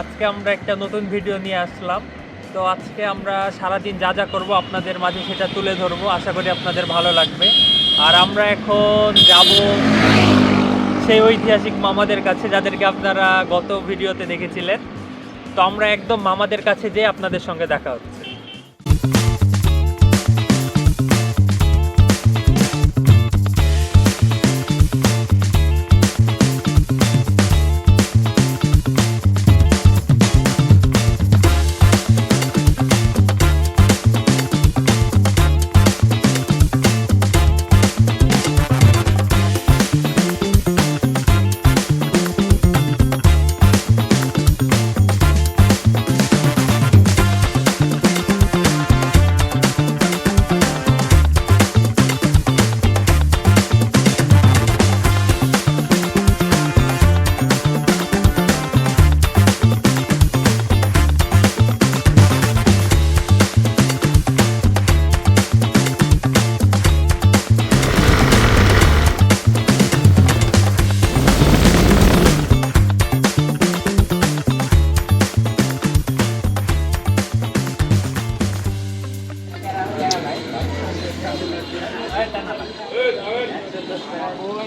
আজকে আমরা একটা নতুন ভিডিও নিয়ে আসলাম। তো আজকে আমরা সারাদিন যা যা করব আপনাদের মাঝে সেটা তুলে ধরবো। আশা করি আপনাদের ভালো লাগবে। আর আমরা এখন যাব সেই ঐতিহাসিক মামাদের কাছে, যাদেরকে আপনারা গত ভিডিওতে দেখেছিলেন। তো আমরা একদম মামাদের কাছে যেয়ে আপনাদের সঙ্গে দেখা হচ্ছে।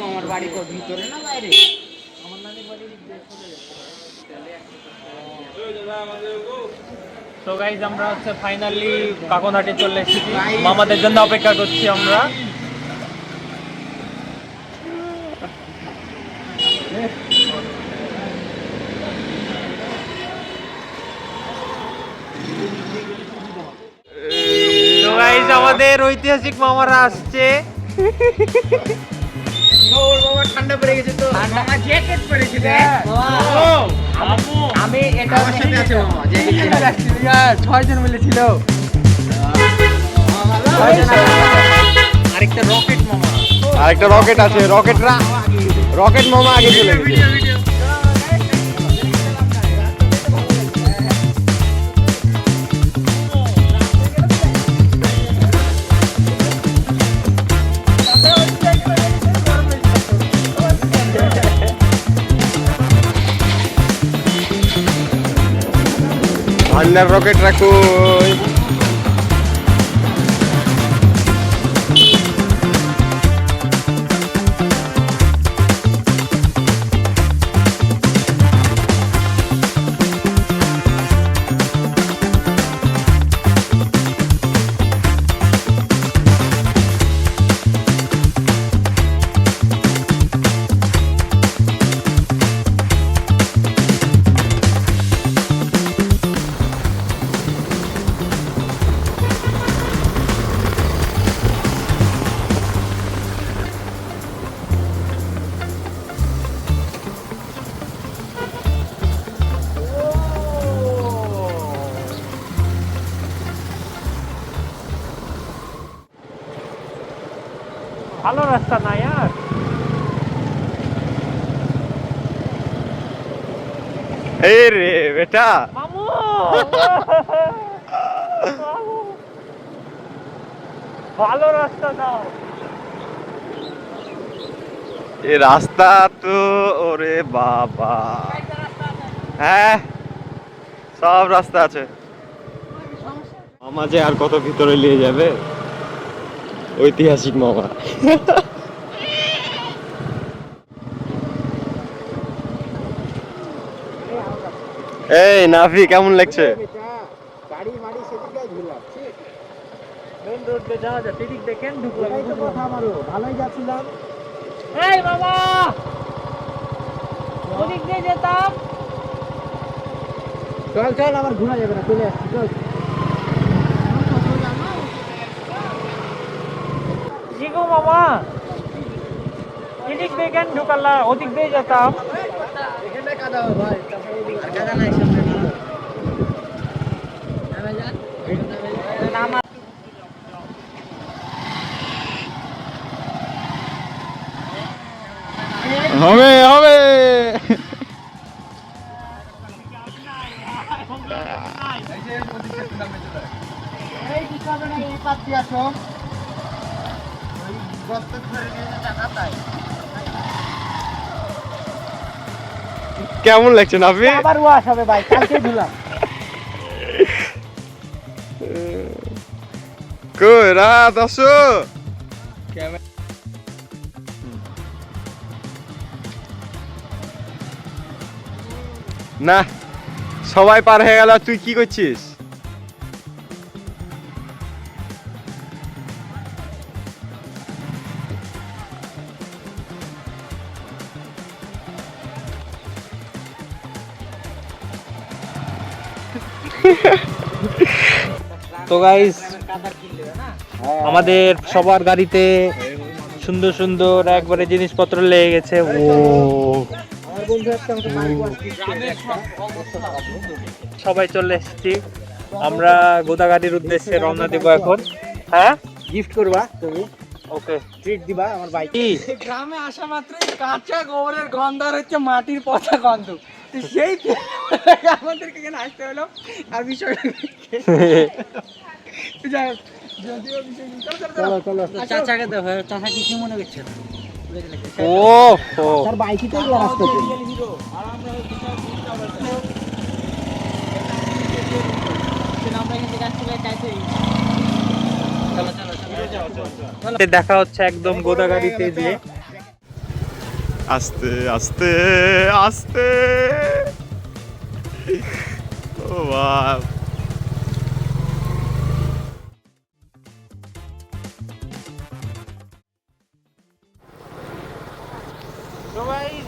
আমার বাড়ি কোর ভিতরে না বাইরে তো গাইজ আমরা হচ্ছে ফাইনালি কাকনহাটে চলে এসেছি। মামাদের জন্য অপেক্ষা করছি আমরা। আমাদের ঐতিহাসিক মামারা আসছে। ঠান্ডা পড়ে গেছে তো। জ্যাকেট পরেছে আমি এটা ছয় জন মিলে ছিল। আরেকটা রকেট মামা। আরেকটা রকেট আছে রকেটরা রকেট মামা আগে চলে গেছে। রকেট রাখো রাস্তা না यार এই রে বেটা মামু মামু ভালো রাস্তা দাও এ রাস্তা তো ওরে বাবা হ্যাঁ সব রাস্তা আছে। যে আর কত ভিতরে নিয়ে যাবে? ঐতিহাসিক মামা এই নাফি কেমন লাগছে? চল চল আবার ঘোরা যাবে না চলে আসছি চল। মামা। এদিক দিয়ে কেন ঢুকালা? ওদিক দিয়ে যেতাম। নামে হবে হবে। এই দিকে হবে না এই আসো। গর্ত ধরে নিয়ে টাকা তাই কেমন লাগছে নাফি? আবার ওয়াশ হবে ভাই কালকে ধুলাম। কই রাত আসো। না সবাই পার হয়ে গেল তুই কি করছিস? তো গাইস আমাদের সবার গাড়িতে সুন্দর সুন্দর একবারে জিনিসপত্র লেগে গেছে। ও। সবাই চলে এসেছি। আমরা গোদাগাড়ির উদ্দেশ্যে রওনা দিব এখন। হ্যাঁ? গিফট করবা তুমি। ওকে ট্রিট দিবা আমার বাইক গ্রামে আসা মাত্রই কাঁচা গোবরের গন্ধ আর হচ্ছে মাটির পচা গন্ধ। সেই আমাদেরকে এখানে আসতে হলো। আর বিষয়টা যাই হোক, বিষয়- চলো, চলো, চলো। চাচাকে দেখো চাচা কিছু মনে করছে ও তার বাইকই তো এগুলো রাস্তা ছিল। দেখা হচ্ছে একদম গোদাগাড়িতে যে আস্তে আস্তে আস্তে। ও বাপ।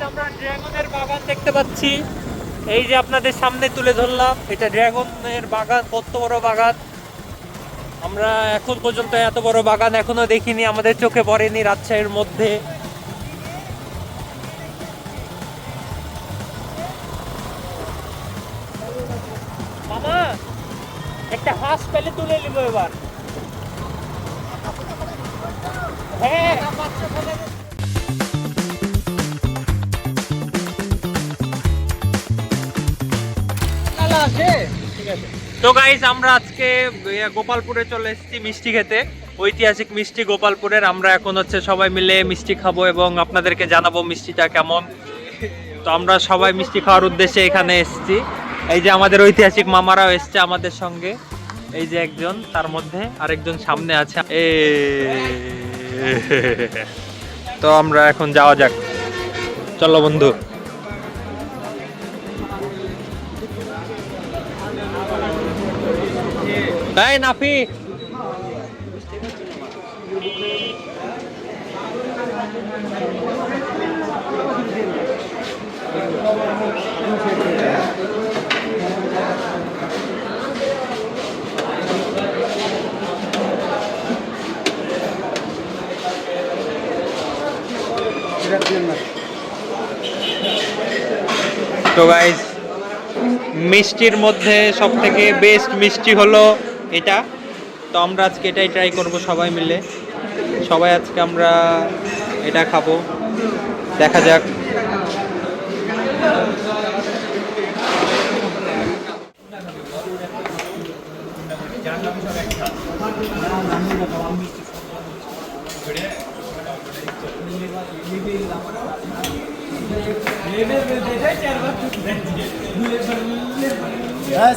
আমরা ড্রাগনের বাগান দেখতে পাচ্ছি। এই যে আপনাদের সামনে তুলে ধরলাম এটা ড্রাগনের বাগান কত বড় বাগান। আমরা এখন পর্যন্ত এত বড় বাগান এখনও দেখিনি আমাদের চোখে পড়েনি রাজশাহীর মধ্যে। মামা একটা হাঁস পেলে তুলে নিব এবার। হ্যাঁ। তো গাইজ আমরা আজকে গোপালপুরে চলে এসেছি মিষ্টি খেতে। ঐতিহাসিক মিষ্টি গোপালপুরের। আমরা এখন হচ্ছে সবাই মিলে মিষ্টি খাব এবং আপনাদেরকে জানাব মিষ্টিটা কেমন। তো আমরা সবাই মিষ্টি খাওয়ার উদ্দেশ্যে এখানে এসেছি। এই যে আমাদের ঐতিহাসিক মামারাও এসছে আমাদের সঙ্গে। এই যে একজন, তার মধ্যে আরেকজন সামনে আছে। এ তো আমরা এখন যাওয়া যাক। চলো বন্ধু। এই নাফি। তো গাইস মিষ্টির মধ্যে সব থেকে বেস্ট মিষ্টি হলো এটা। তো আমরা আজকে এটাই ট্রাই করব সবাই মিলে। সবাই আজকে আমরা এটা খাব। দেখা যাক।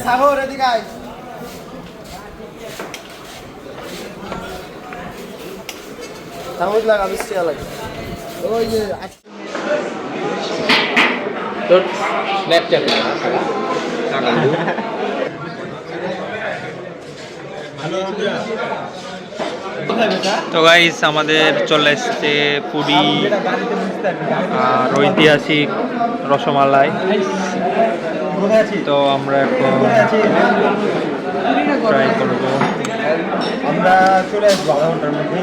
সাগর এদিকে আয় চামচ লাগা মিষ্টি লাগে ওই যে তো গাইস আমাদের চলে এসছে পুরি আর ঐতিহাসিক রসমালাই। তো আমরা এখন ট্রাই করব। আমরা চলে আসব আধা ঘণ্টার মধ্যে।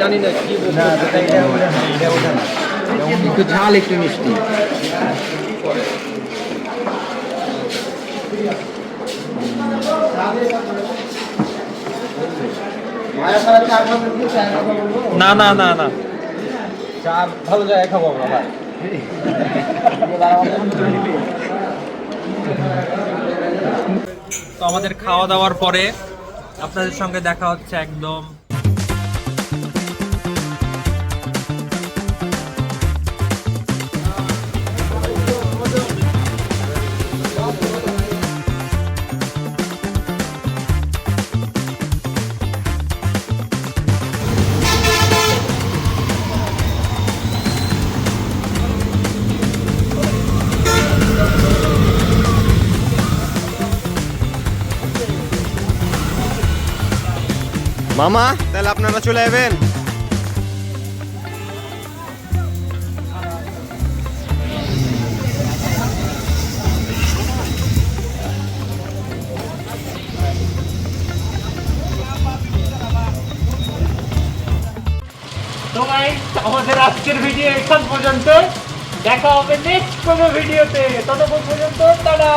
জানি না কি একটু ঝাল একটু মিষ্টি না না না। না চা ভালো জায়গায় খাব আমরা ভাই তো আমাদের খাওয়া দাওয়ার পরে আপনাদের সঙ্গে দেখা হচ্ছে একদম মামা, তাহলে আপনারা চলে যাবেন আমাদের আজকের ভিডিও এখান পর্যন্ত দেখা হবে নেক্সট কোনো ভিডিওতে ততক্ষণ পর্যন্ত, টাটা!